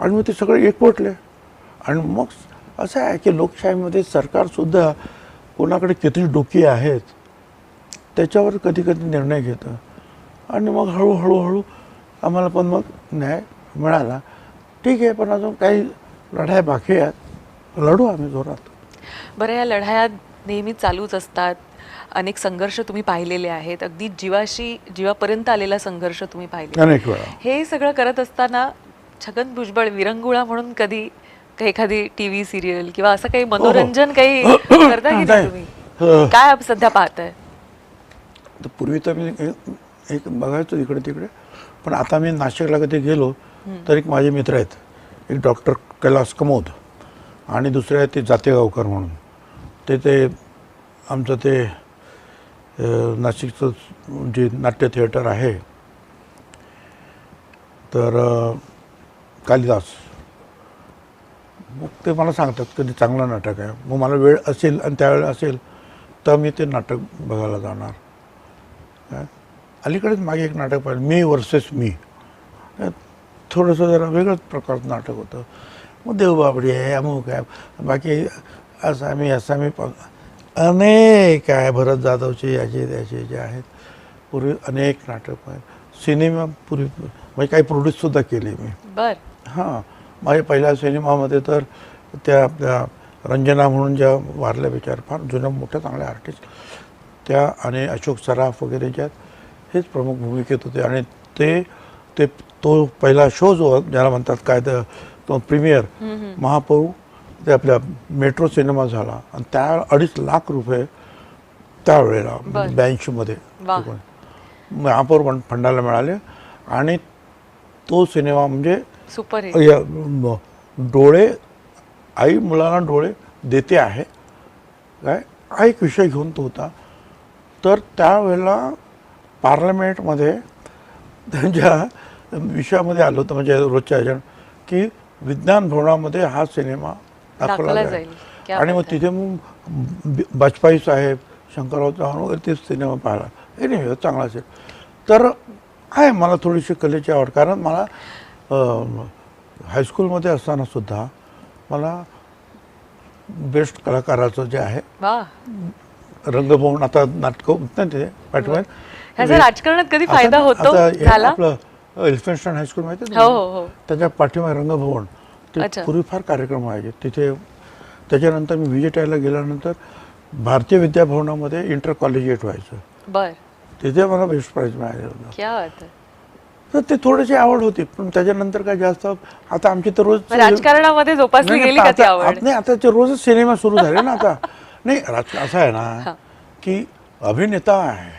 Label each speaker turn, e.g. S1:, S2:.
S1: आणि मग ते सगळे एकवटले. आणि मग असं आहे की लोकशाहीमध्ये सरकारसुद्धा कोणाकडे किती डोकी आहेत त्याच्यावर कधी कधी निर्णय घेतं. आणि मग हळूहळू हळू आम्हाला पण मग न्याय मिळाला. ठीक आहे पण अजून काही लढाई बाकी आहेत. लढू आम्ही जोरात.
S2: बरं या लढाया नेहमी चालूच असतात. अनेक संघर्ष तुम्ही पाहिलेले आहेत. अगदी जीवाशी जीवापर्यंत आलेला संघर्ष तुम्ही पाहिले हे सगळं करत असताना छगन भुजबळ विरंगुळा म्हणून कधी काही एखादी टीव्ही सिरियल किंवा असं काही मनोरंजन काही करता की नाही. तुम्ही?
S1: हो.
S2: काय सध्या पाहताय?
S1: तर पूर्वी तर मी एक- बघायचो इकडे तिकडे पण आता मी नाशिकला कधी गेलो तर एक माझे मित्र आहेत. एक डॉक्टर कैलास कमोद आणि दुसरे आहेत ते जातेगावकर म्हणून. ते ते आमचं ते नाशिकचं जे नाट्य थिएटर आहे. तर कालिदास. मग ते मला सांगतात कधी चांगलं नाटक आहे. मग मला वेळ असेल आणि त्यावेळेला असेल तर मी ते नाटक बघायला जाणार. काय अलीकडेच मागे एक नाटक पाहिलं मी वर्सेस मी. थोडंसं जरा वेगळंच प्रकारचं नाटक होतं. मग देवबाबडी आहे अमुक आहे बाकी आसामी आसामी प- अनेक आहे भरत जाधवचे याचे त्याचे जे आहेत. पूर्वी अनेक नाटक आहेत सिनेमा पूर्वी म्हणजे काही प्रोड्यूससुद्धा केले मी.
S2: बरं.
S1: हां माझ्या पहिल्या सिनेमामध्ये तर त्या आपल्या रंजना म्हणून ज्या वारल्या बिचार फार जुन्या मोठ्या चांगल्या आर्टिस्ट त्या आणि अशोक सराफ वगैरे ज्या हेच प्रमुख भूमिकेत होते. आणि ते ते तो पहिला शो जो ज्याला म्हणतात काय तर तो प्रीमियर महापौर ते आपल्या मेट्रो सिनेमा झाला. आणि त्या अडीच लाख रुपये त्यावेळेला. ब्याऐंशीमध्ये. महापौर फं- फंडाला मिळाले. आणि तो सिनेमा म्हणजे
S2: सुपर
S1: डोळे आई मुलांना डोळे देते आहे. काय? हा एक विषय घेऊन तो होता. तर त्यावेळेला पार्लमेंटमध्ये त्यांच्या विषयामध्ये आलं होतं म्हणजे रोजच्या ह्याच्यात की विज्ञान भवनामध्ये हा सिनेमा दाखवला जाईल. आणि मग. तिथे मग बि- वाजपेयी साहेब शंकरराव चव्हाण वगैरे ते सिनेमा पाहिला. हे नाही चांगला असेल. तर आहे मला थोडीशी कलेची आवड. कारण मला हायस्कूलमध्ये असताना सुद्धा मला बेस्ट कलाकाराचं जे आहे रंगभवन आता नाटकं ते
S2: ह्याचा राजकारणात कधी फायदा होतो
S1: आपलं हायस्कूल माहिती
S2: हो? हो हो.
S1: त्याच्या पाठीमागे रंगभवन. ते
S2: अच्छा.
S1: पूर्वी फार कार्यक्रम व्हायचे तिथे त्याच्यानंतर मी विजिटायला गेल्यानंतर भारतीय विद्याभवनामध्ये इंटर कॉलेजिएट व्हायचं तिथे मला बेस्ट प्राईज मिळालेलं होतं.
S2: क्या बात आहे.
S1: तर ते थोडीशी आवड होती पण त्याच्यानंतर काय जास्त आता आमची तर रोज
S2: मग राजकारणामध्ये जोपासली
S1: नाही,
S2: गेली
S1: नाही,
S2: का ती
S1: आता-
S2: आवड?
S1: नाही आता ते रोजच सिनेमा सुरू झाले ना आता. नाही राज असं आहे ना. की अभिनेता आहे.